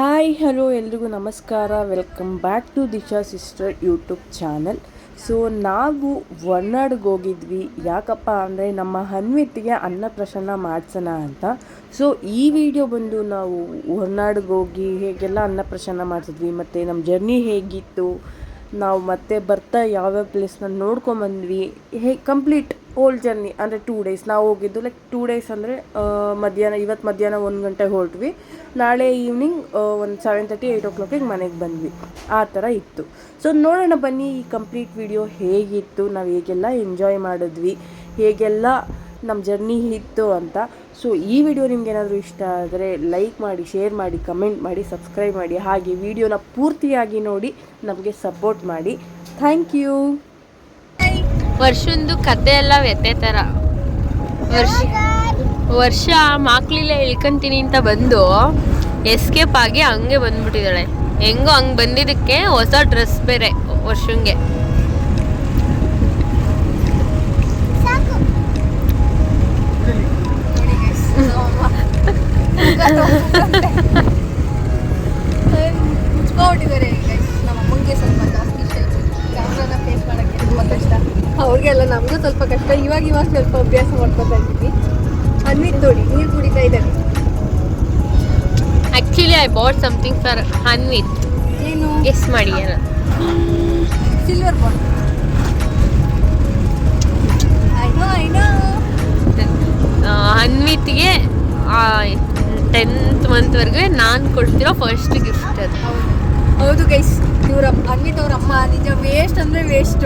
Hi, hello ಎಲ್ರಿಗೂ ನಮಸ್ಕಾರ. Welcome back to Disha sister YouTube channel. So, ನಾವು ಹೊರ್ನಾಡಿಗೆ ಹೋಗಿದ್ವಿ. ಯಾಕಪ್ಪ ಅಂದರೆ ನಮ್ಮ ಹನ್ವಿತಿಗೆ ಅನ್ನಪ್ರಸನ್ನ ಮಾಡ್ಸೋಣ ಅಂತ. ಸೊ, ಈ ವಿಡಿಯೋ ಬಂದು ನಾವು ಹೊರ್ನಾಡಿಗೆ ಹೋಗಿ ಹೇಗೆಲ್ಲ ಅನ್ನಪ್ರಸನ್ನ ಮಾಡಿಸಿದ್ವಿ, ಮತ್ತು ನಮ್ಮ ಜರ್ನಿ ಹೇಗಿತ್ತು ನಾವು ಮತ್ತೆ ಬರ್ತಾ ಯಾವ್ಯಾವ ಪ್ಲೇಸ್ನ ನೋಡ್ಕೊಂಬಂದ್ವಿ. ಹೇ ಕಂಪ್ಲೀಟ್ ಓಲ್ಡ್ ಜರ್ನಿ ಅಂದರೆ ಟೂ ಡೇಸ್ ನಾವು ಹೋಗಿದ್ದು ಲೈಕ್ ಟೂ ಡೇಸ್ ಅಂದರೆ ಮಧ್ಯಾಹ್ನ ಇವತ್ತು ಮಧ್ಯಾಹ್ನ ಒಂದು ಗಂಟೆ ಹೊರಟ್ವಿ. ನಾಳೆ ಈವ್ನಿಂಗ್ ಒಂದು ಸೆವೆನ್ ತರ್ಟಿ ಏಯ್ಟ್ ಓ ಕ್ಲಾಕಿಗೆ ಮನೆಗೆ ಬಂದ್ವಿ. ಆ ಥರ ಇತ್ತು. ಸೊ ನೋಡೋಣ ಬನ್ನಿ ಈ ಕಂಪ್ಲೀಟ್ ವಿಡಿಯೋ ಹೇಗಿತ್ತು, ನಾವು ಹೇಗೆಲ್ಲ ಎಂಜಾಯ್ ಮಾಡಿದ್ವಿ, ಹೇಗೆಲ್ಲ ನಮ್ಮ ಜರ್ನಿ ಇತ್ತು ಅಂತ. ಸೊ ಈ ವಿಡಿಯೋ ನಿಮ್ಗೆ ಏನಾದರೂ ಇಷ್ಟ ಆದರೆ ಲೈಕ್ ಮಾಡಿ ಶೇರ್ ಮಾಡಿ ಕಮೆಂಟ್ ಮಾಡಿ ಸಬ್ಸ್ಕ್ರೈಬ್ ಮಾಡಿ, ಹಾಗೆ ವಿಡಿಯೋನ ಪೂರ್ತಿಯಾಗಿ ನೋಡಿ ನಮಗೆ ಸಪೋರ್ಟ್ ಮಾಡಿ. ಥ್ಯಾಂಕ್ ಯು ವರ್ಷಂದು ಕತೆ ಎಲ್ಲ ವ್ಯತೆ ಥರ ವರ್ಷ ವರ್ಷ ಮಾಕ್ಲಿಲ್ಲ ಇಳ್ಕೊಂತೀನಿ ಅಂತ ಬಂದು ಎಸ್ಕೇಪ್ ಆಗಿ ಹಂಗೆ ಬಂದ್ಬಿಟ್ಟಿದ್ದಾಳೆ. ಹೆಂಗೋ ಹಂಗೆ ಬಂದಿದ್ದಕ್ಕೆ ಹೊಸ ಡ್ರೆಸ್ ಬೇರೆ ವರ್ಷಂಗೆ. ಮುಚ್ಕೊಂಡಿದ್ದಾರೆ ನಮ್ಮ ಅಮ್ಮಂಗೆ ಸ್ವಲ್ಪ ಜಾಸ್ತಿ ಇಷ್ಟ ಕ್ಯಾಮ್ರಾನ ಫೇಸ್ ಮಾಡೋಕ್ಕೆ ತುಂಬ ಕಷ್ಟ ಅವ್ರಿಗೆಲ್ಲ ನಮಗೂ ಸ್ವಲ್ಪ ಕಷ್ಟ. ಇವಾಗ ಇವಾಗ ಸ್ವಲ್ಪ ಅಭ್ಯಾಸ ಮಾಡ್ಕೊತಾ ಇದ್ದೀವಿ ಅನ್ವಿತ್ ನೋಡಿ ನೀರು ಕುಡಿತಾ ಇದ್ದಾರೆ actually I bought something for Hanvith ಏನು? ಎಸ್ ಮಾಡಿ ಏನೋ ಸಿಲ್ವರ್ ಬಾಟ್ ಹನ್ವಿತ್ಗೆ ಟೆಂತ್ ಮಂತ್ವರೆಗೆ ನಾನು ಕೊಡ್ತಿರೋ ಫಸ್ಟ್ ಗಿಫ್ಟ್ ಅದು. ಹೌದು ಗೈಸ್ ಇವ್ರ ಅನ್ವಿತ್ ಅವ್ರ ಅಮ್ಮ ನಿಜ ವೇಸ್ಟ್ ಅಂದ್ರೆ ವೇಸ್ಟ್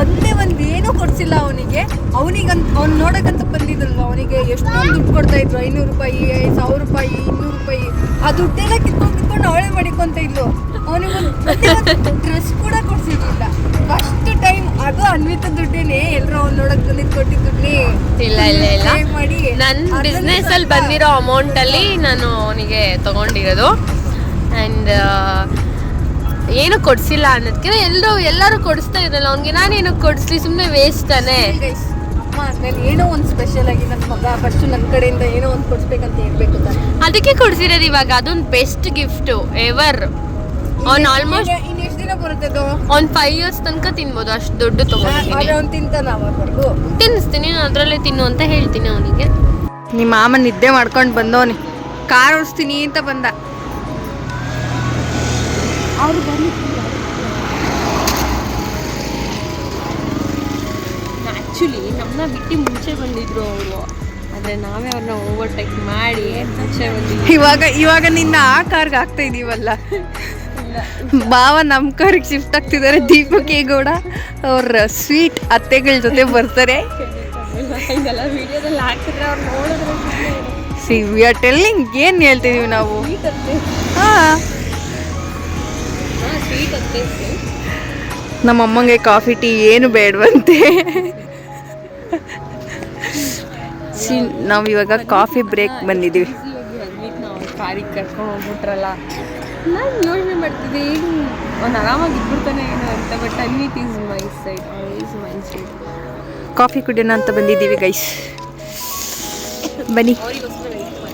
ಒಂದೇ ಒಂದ್ ಏನೂ ಕೊಡ್ಸಿಲ್ಲ ಅವನಿಗೆ. ಅವನಿಗಂತ, ಅವ್ನು ನೋಡಕ್ಕಂತ ಬಂದಿದ್ರಲ್ವ ಅವನಿಗೆ ಎಷ್ಟೊಂದು ದುಡ್ಡು ಕೊಡ್ತಾ ಇದ್ರು. ಐನೂರು ರೂಪಾಯಿ, ಸಾವಿರ ರೂಪಾಯಿ, ಇನ್ನೂರು ರೂಪಾಯಿ. ಆ ದುಡ್ಡೆಲ್ಲ ಕಿತ್ಕೊಂಡು ಕಿತ್ಕೊಂಡು ಅವಳೇ ಮಾಡಿಕೊಂತ ಇದ್ಲು. ಅವನಿಗೆ ಡ್ರೆಸ್ ಕೂಡ ಕೊಡ್ಸಿರ್ಲಿಲ್ಲ. ಫಸ್ಟ್ ಟೈಮ್ ಅದು ಅನ್ವಿತ ದುಡ್ಡೇನೆ. ಎಲ್ಲರೂ ಇಲ್ಲ ಇಲ್ಲ ಇಲ್ಲ. ನನ್ನ ಬಿಸ್ನೆಸ್ ಅಲ್ಲಿ ಬಂದಿರೋ ಅಮೌಂಟ್ ಅಲ್ಲಿ ನಾನು ಅವನಿಗೆ ತಗೊಂಡಿರೋದು. ಅಂಡ್ ಏನು ಕೊಡ್ಸಿಲ್ಲ ಅನ್ನೋದಕ್ಕಿಂತ ಎಲ್ಲರೂ ಎಲ್ಲರೂ ಕೊಡಿಸ್ತಾ ಇದ್ರಲ್ಲ ಅವ್ನಿಗೆ ನಾನೇನು ಕೊಡಿಸ್ಲಿ ಸುಮ್ಮನೆ ವೇಸ್ಟ್ ತಾನೆ? ಏನೋ ಒಂದು ಸ್ಪೆಷಲ್ ಆಗಿ ನನ್ನ ಮಗ ಫಸ್ಟ್ ನನ್ನ ಕಡೆಯಿಂದ ಏನೋ ಒಂದು ಕೊಡ್ಸ್ಬೇಕಂತ ಹೇಳ್ಬೇಕು ಅದಕ್ಕೆ ಕೊಡ್ಸಿರೋದು ಇವಾಗ ಅದೊಂದು ಬೆಸ್ಟ್ ಗಿಫ್ಟು ಎವರ್ ಅವ್ನು ಆಲ್ಮೋಸ್ಟ್ ದಿನ ಅವ್ನು ಫೈವ್ ಇಯರ್ಸ್ ತನಕ ತಿನ್ಬೋದು ಅಷ್ಟು ದೊಡ್ಡ ತಗೊಂಡಿದ್ದೀನಿ. ಅವ್ನು ತಿಂತಾನ ಅವಾಗವರೆಗೂ. ತಿನ್ನಿಸ್ತೀನಿ ನಾನು ಅದರಲ್ಲೇ ತಿನ್ನು ಅಂತ ಹೇಳ್ತೀನಿ ಅವನಿಗೆ. ನಿಮ್ಮ ಮಾಮ ನಿದ್ದೆ ಮಾಡ್ಕೊಂಡು ಬಂದವನಿ. ಕಾರ್ ಓಡಿಸ್ತೀನಿ ಅಂತ ಬಂದ. ಆ್ಯಕ್ಚುಲಿ ನಮ್ಮನ್ನ ಬಿಟ್ಟು ಮುಂಚೆ ಬಂದಿದ್ರು ಅವರು. ಆದರೆ ನಾವೇ ಅವ್ರನ್ನ ಓವರ್ಟೇಕ್ ಮಾಡಿ ಮುಂಚೆ ಬಂದಿದ್ವಿ. ಇವಾಗ ಇವಾಗ ನಿನ್ನ ಆ ಕಾರ್ಗೆ ಆಗ್ತಾ ಇದೀವಲ್ಲ. ಬಾವ ನಮ್ಮ ಕಾರ್ಗೆ ಶಿಫ್ಟ್ ಆಗ್ತಿದ್ದಾರೆ ದೀಪಕ್ ಗೌಡ. ಅವ್ರ ಸ್ವೀಟ್ ಅತ್ತೆಗಳ ಜೊತೆ ಬರ್ತಾರೆ. ಸಿ ವಿ ಆರ್ ಟೆಲ್ಲಿಂಗ್ ಏನು ಹೇಳ್ತಿದೀವಿ ನಾವು? ನಮ್ಮ ಅಮ್ಮಂಗೆ ಕಾಫಿ, ಟೀ ಏನು ಬೇಡವಂತೆ. ಸಿ ನಾವು ಇವಾಗ ಕಾಫಿ ಬ್ರೇಕ್ ಬಂದಿದ್ದೀವಿ ನಾನು ಯೋಚನೆ ಮಾಡ್ತಿದ್ದೆ ಈಗ ಅವ್ನು ಆರಾಮಾಗಿ ಇದ್ಬಿಡ್ತಾನೆ ಏನು ಅಂತ but Anvith is my side always my side coffee ಕುಡಿಯೋಣ ಅಂತ ಬಂದಿದ್ದೀವಿ ಗೈಸ್ ಬನ್ನಿ.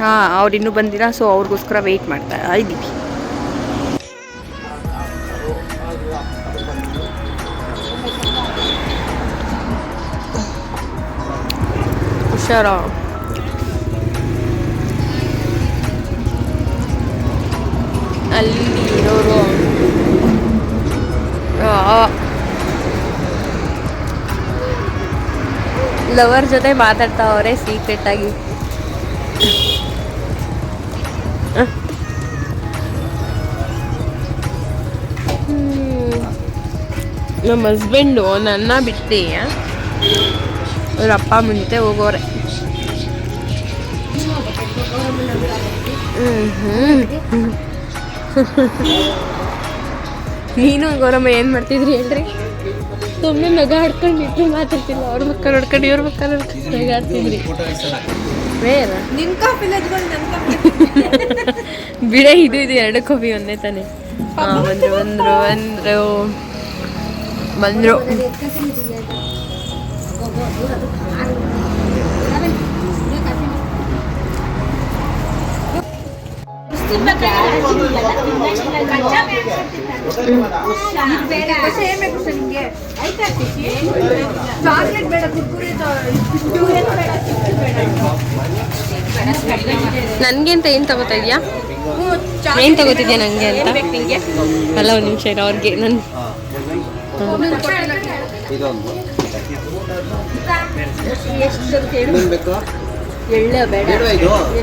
ಹಾಂ, ಅವ್ರು ಇನ್ನೂ ಬಂದಿಲ್ಲ ಸೊ ಅವ್ರಿಗೋಸ್ಕರ ವೆಯ್ಟ್ ಮಾಡ್ತಾ ಇದ್ದೀವಿ ಹುಷಾರ? ಅಲ್ಲಿ ಇರೋರು. ಲವರ್ ಜೊತೆ ಮಾತಾಡ್ತಾವ್ರೆ ಸೀಕ್ರೆಟ್ ಆಗಿ. ನಮ್ಮ ಹಸ್ಬೆಂಡು ನನ್ನ ಬಿಟ್ಟು ಅವ್ರ ಅಪ್ಪ ಜೊತೆ ಹೋಗೋರೆ. ನೀನು ಗೌರಮ್ಮ ಏನು ಮಾಡ್ತಿದ್ರಿ ಹೇಳ್ರಿ? ಸುಮ್ಮನೆ ನಗ ಆಡ್ಕೊಂಡಿಟ್ಟು ಮಾತಾಡ್ತಿಲ್ಲ ಅವ್ರ ಮಕ್ಕ ನೋಡ್ಕೊಂಡು ಇವ್ರ ಮಕ್ಕ ನೋಡ್ಕೊಂಡು ನಗಾಡ್ತಿದ್ರಿ ನಿನ್ ಕಾಫಿ ಬಿಡ ಇದು ಇದು ಎರಡು ಕಾಫಿ ಒಂದೇ ತಾನೆ. ಬಂದ್ರು ಬಂದ್ರು ಬಂದ್ರು. ಬಂದ್ರು. ಚಾಕ್ಲೇಟ್ ಬೇಡ ಕುರ್ಕುರೆ ನನ್ಗೆ ಅಂತ ಏನ್ ತಗೋತಾ ಇದೀಯಾ? ಏನ್ ತಗೋತಿದ್ಯಾ ನಂಗೆ ಅಂತ? ಅಲ್ಲ ಒಂದ್ ನಿಮಿಷ ಇರೋ ಅವ್ರಿಗೆ ನನ್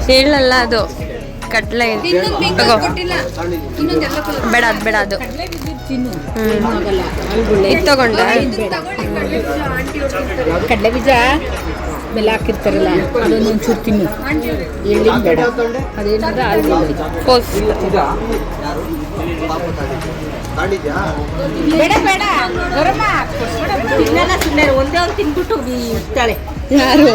ಹೇಳಲ್ಲ ಅದು. ಕಡ್ಲೆ ತಗೋ. ಬೇಡ ಅದು ಬೇಡ ಅದು. ಇದು ತಗೊಂಡ. ಕಡ್ಲೆ ಬೀಜ ಬೆಲ್ಲ ಹಾಕಿರ್ತಾರಲ್ಲ ಅದೊಂದು ಒಂಚೂರು ತಿನ್ನು. ಎಳ್ಳಿನ ಬೇಡ. ಅದೇನಂದ್ರೆ ಬೇಡ ಸುಮ್ಮನೆ ಒಂದೇ ಒಂದು ತಿನ್ಬಿಟ್ಟು ಇರ್ತಾಳೆ ಯಾರು?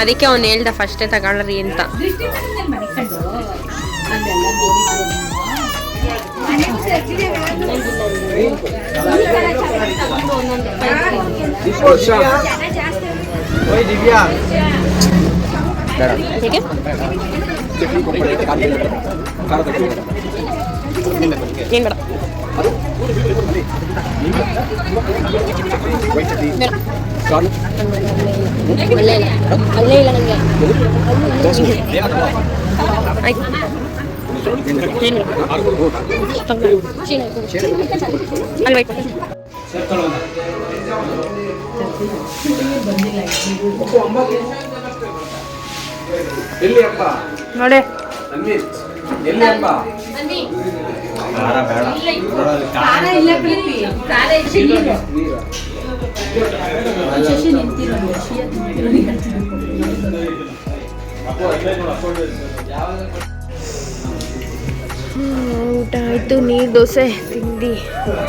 ಅದಕ್ಕೆ ಅವ್ನು ಹೇಳ್ದ ಫಸ್ಟೇ ತಗೊಳ್ರಿ ಅಂತ. ಓಯ್ ದಿವ್ಯಾ. ಹೇಗೆ? ಏನ್ ಬೇಡ. ಅಲ್ಲೇ ಇಲ್ಲ ಅಲ್ಲೇ ಇಲ್ಲ ನನಗೆ ಆಯ್ತು ಏನು ಅಲ್ವಾ ಎಲ್ಲಿ ಅಪ್ಪ ನೋಡೆ ಅನ್ವಿತ್ ಎಲ್ಲಿ ಅಪ್ಪ ಖಾರ ಬೇಡ. ಖಾರ ಇಲ್ಲ ಪ್ರೀತಿ. ಖಾರ ಹೆಚ್ಚಿಲ್ಲ ಶಶಿ ನಿಂತಿರೋದು ಊಟ ಆಯಿತು. ನೀರು ದೋಸೆ ತಿಂದು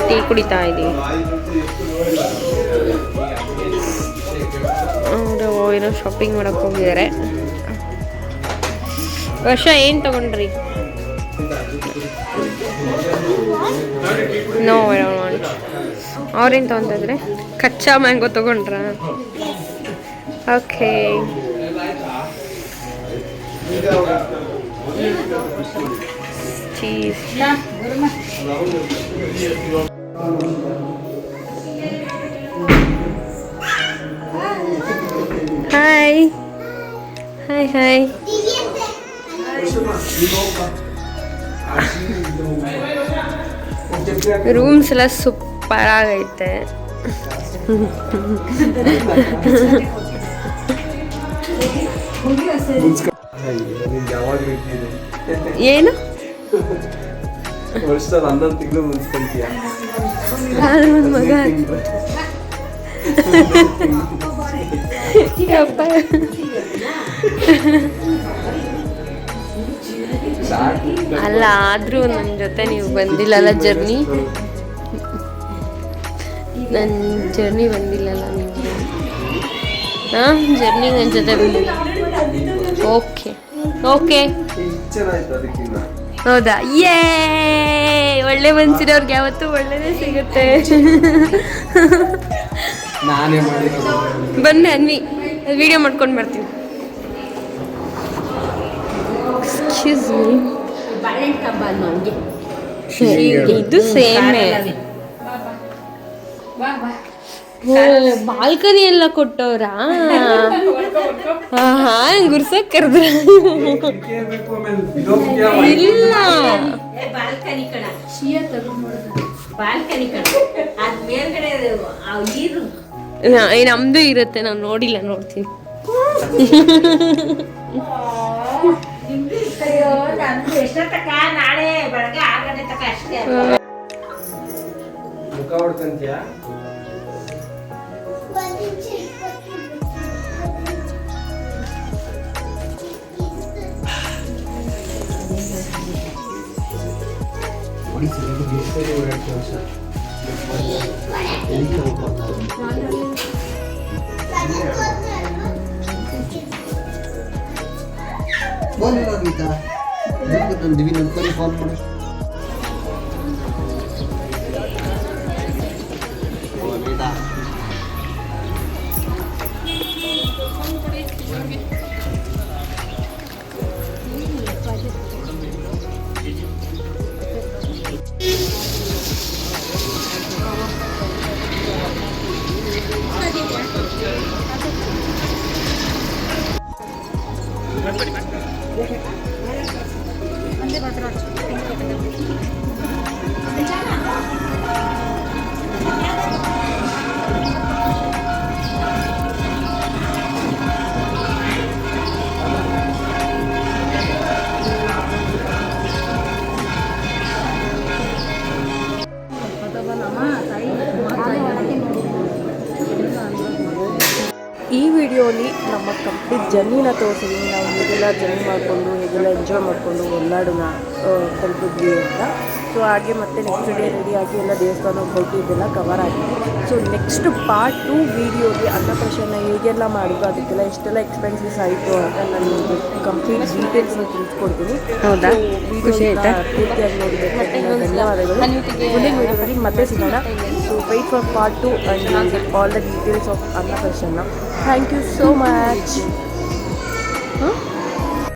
ಟೀ ಕುಡಿತಾ ಇದ್ದೀವಿ. ಅವರು ಏನೋ ಶಾಪಿಂಗ್ ಮಾಡಕ್ ಹೋಗಿದ್ದಾರೆ. ವರ್ಷ ಏನು ತಗೊಂಡ್ರಿ? ನೋ ವಾಂಟ್ ಅವ್ರೇನು ತೊಗೊಂತಿದ್ರೆ ಕಚ್ಚಾ ಮ್ಯಾಂಗೋ ತಗೊಂಡ್ರ? Okay cheese hi hi hi rooms ಎಲ್ಲ ಸೂಪರ್ ಆಗೈತೆ ಏನು? ವರ್ಷದಲ್ಲಿ ಹನ್ನೊಂದು ತಿಂಗಳು ಮುನ್ಸ್ಕೊಂತೀಯ ಮಗ. ಯಪ್ಪ. ಅಲ್ಲ ಆದರೂ ನನ್ನ ಜೊತೆ ನೀವು ಬಂದಿಲ್ಲಲ್ಲ ಜರ್ನಿ? ನನ್ನ ಜರ್ನಿ ಬಂದಿಲ್ಲಲ್ಲ ನೀವು ಹಾಂ ಜರ್ನಿ ನನ್ನ ಜೊತೆ ಬಂದಿಲ್ಲ. Okay okay. ಹೌದಾ? ಏ ಒಳ್ಳೆ ಮನ್ಸಿರೋರ್ಗೆ ಯಾವತ್ತೂ ಒಳ್ಳೇದೇ ಸಿಗುತ್ತೆ. ಬನ್ನಿ ಅನ್ನಿ ಅನ್ವಿ ವಿಡಿಯೋ ಮಾಡ್ಕೊಂಡು ಬರ್ತೀನಿ. ಬಾಳೆಹಣ್ಣು ಕಬ್ಬ ಹಂಗೆ ಇದು ಸೇಮೆ ಬಾಲ್ಕನಿ ಎಲ್ಲ ಕೊಟ್ಟವ್ರ? ಹಾ ಗುರ್ಸಕ್ ಕರೆದ್ರ. ಇಲ್ಲ. ನಮ್ದು ಇರುತ್ತೆ ನಾನು ನೋಡಿಲ್ಲ ನೋಡ್ತೀನಿ. ನಂದು ಎಷ್ಟೊತ್ತಕ ನಾಳೆ ಬೆಳಗ್ಗೆ ಆರು ಗಂಟೆ ತಕ ಅಷ್ಟೇ divino, divino, divino, ಕಂಪ್ಲೀಟ್ ಜರ್ನಿನ ತೋರಿಸಿದ್ವಿ. ನಾವು ಹೇಗೆಲ್ಲ ಜರ್ನಿ ಮಾಡಿಕೊಂಡು ಹೇಗೆಲ್ಲ ಎಂಜಾಯ್ ಮಾಡಿಕೊಂಡು ಹೊರನಾಡನ್ನ ತಲುಪಿದ್ವಿ ಅಂತ. ಸೊ ಹಾಗೆ ಮತ್ತೆ ನೆಕ್ಸ್ಟ್ ಡೇ ರೆಡಿಯಾಗಿ ಎಲ್ಲ ದೇವಸ್ಥಾನಕ್ಕೆ ಇದೆಲ್ಲ ಕವರ್ ಆಗಿದೆ ಸೊ ನೆಕ್ಸ್ಟ್ ಪಾರ್ಟ್ ಟು ವೀಡಿಯೋಲಿ ಅನ್ನಪ್ರಸನ್ನ ಹೇಗೆಲ್ಲ ಮಾಡಿದ್ರು ಅದಕ್ಕೆಲ್ಲ ಎಷ್ಟೆಲ್ಲ ಎಕ್ಸ್ಪೆನ್ಸಸ್ ಆಯಿತು ಅಂತ ನಾನು ನಿಮಗೆ ಕಂಪ್ಲೀಟ್ ಡೀಟೇಲ್ಸ್ನ ತಿಳಿಸ್ಕೊಡ್ತೀನಿ. ಹೌದಾ? ಪೂರ್ತಿಯಾಗಿ ಧನ್ಯವಾದಗಳು. ಮುಂದಿನ ವಿಡಿಯೋದಲ್ಲಿ ಮತ್ತೆ ಸಿಗೋಣ. So wait for part 2 and you will get all the details of Annapurna. Thank you so much. Huh?